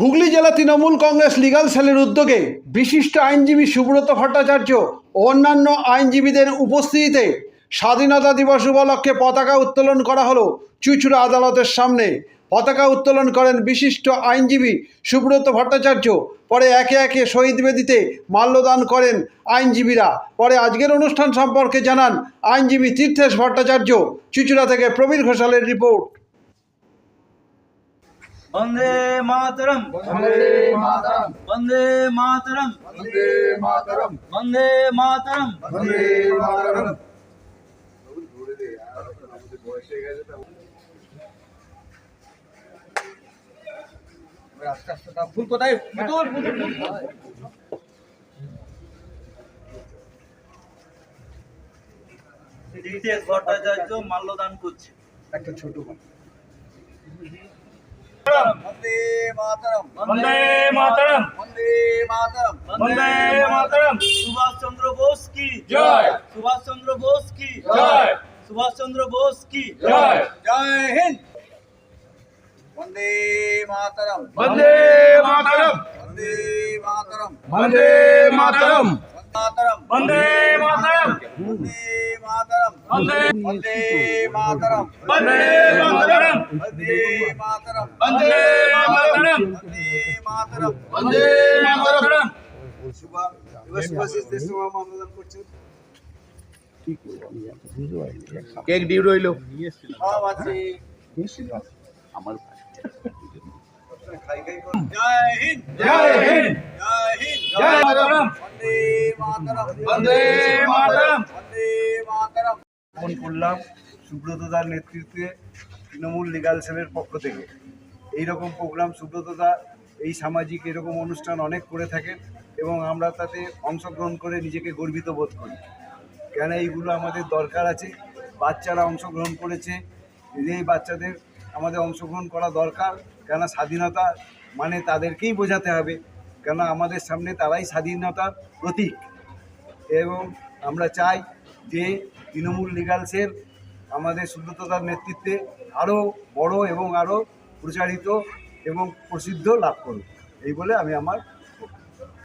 হুগলি জেলা তৃণমূল কংগ্রেস লিগাল সেলের উদ্যোগে বিশিষ্ট আইনজীবী সুব্রত ভট্টাচার্য ও অন্যান্য আইনজীবীদের উপস্থিতিতে স্বাধীনতা দিবস উপলক্ষে পতাকা উত্তোলন করা হলো চুচুড়া আদালতের সামনে। পতাকা উত্তোলন করেন বিশিষ্ট আইনজীবী সুব্রত ভট্টাচার্য। পরে একে একে শহীদ বেদিতে মাল্যদান করেন আইনজীবীরা। পরে আজকের অনুষ্ঠান সম্পর্কে জানান আইনজীবী তীর্থেশ ভট্টাচার্য। চুচুড়া থেকে প্রবীর ঘোষালের রিপোর্ট। বন্দে মাতরম। বন্দে মাতরম। বন্দে মাতরম। বন্দে মাতরম। ফুল কোথায় ভট্টাচার্য মাল্যদান করছে। একটা ছোট বন্দে মাতরম বন্দে মাতরম বন্দে মাতরম বন্দে মাতরম সুভাষ চন্দ্র বোস কি জয়। সুভাষ চন্দ্র বোস কি জয়। সুভাষ চন্দ্র বোস কি জয় জয় হিন্দ বন্দে মাতরম বন্দে মাতরম বন্দে মাতরম বন্দে মাতরম মাতরম বন্দে মাতরম বন্দে মাতরম বন্দে বন্দে মাতরম। বন্দে মাতরম। বন্দে মাতরম। বন্দে মাতরম। বন্দে মাতরম। বন্দে মাতরম। শুভা এবার শুভাশিস দেশমা মামলাদান করছেন কেক ডিউ রইল। আমার জয় হিন্দ। জয় হিন্দ। জয় হিন্দ। জয় মাতরম। বন্দে মাতরম। বন্দে মাতরম। ফোন করলাম সুব্রত দার নেতৃত্বে তৃণমূল লিগাল সেলের পক্ষ থেকে। এই রকম প্রোগ্রাম সুব্রত দা এই সামাজিক এরকম অনুষ্ঠান অনেক করে থাকেন এবং আমরা তাতে অংশগ্রহণ করে নিজেকে গর্বিত বোধ করি। কেন এইগুলো আমাদের দরকার আছে? বাচ্চারা অংশগ্রহণ করেছে এই বাচ্চাদের আমাদের অংশগ্রহণ করা দরকার। কেন স্বাধীনতা মানে তাদেরকেই বোঝাতে হবে। কেন আমাদের সামনে তারাই স্বাধীনতার প্রতীক। এবং আমরা চাই যে তৃণমূল লিগালসের আমাদের সুব্রততার নেতৃত্বে আরও বড় এবং আরও প্রচারিত এবং প্রসিদ্ধ লাভ করুক। এই বলে আমি আমার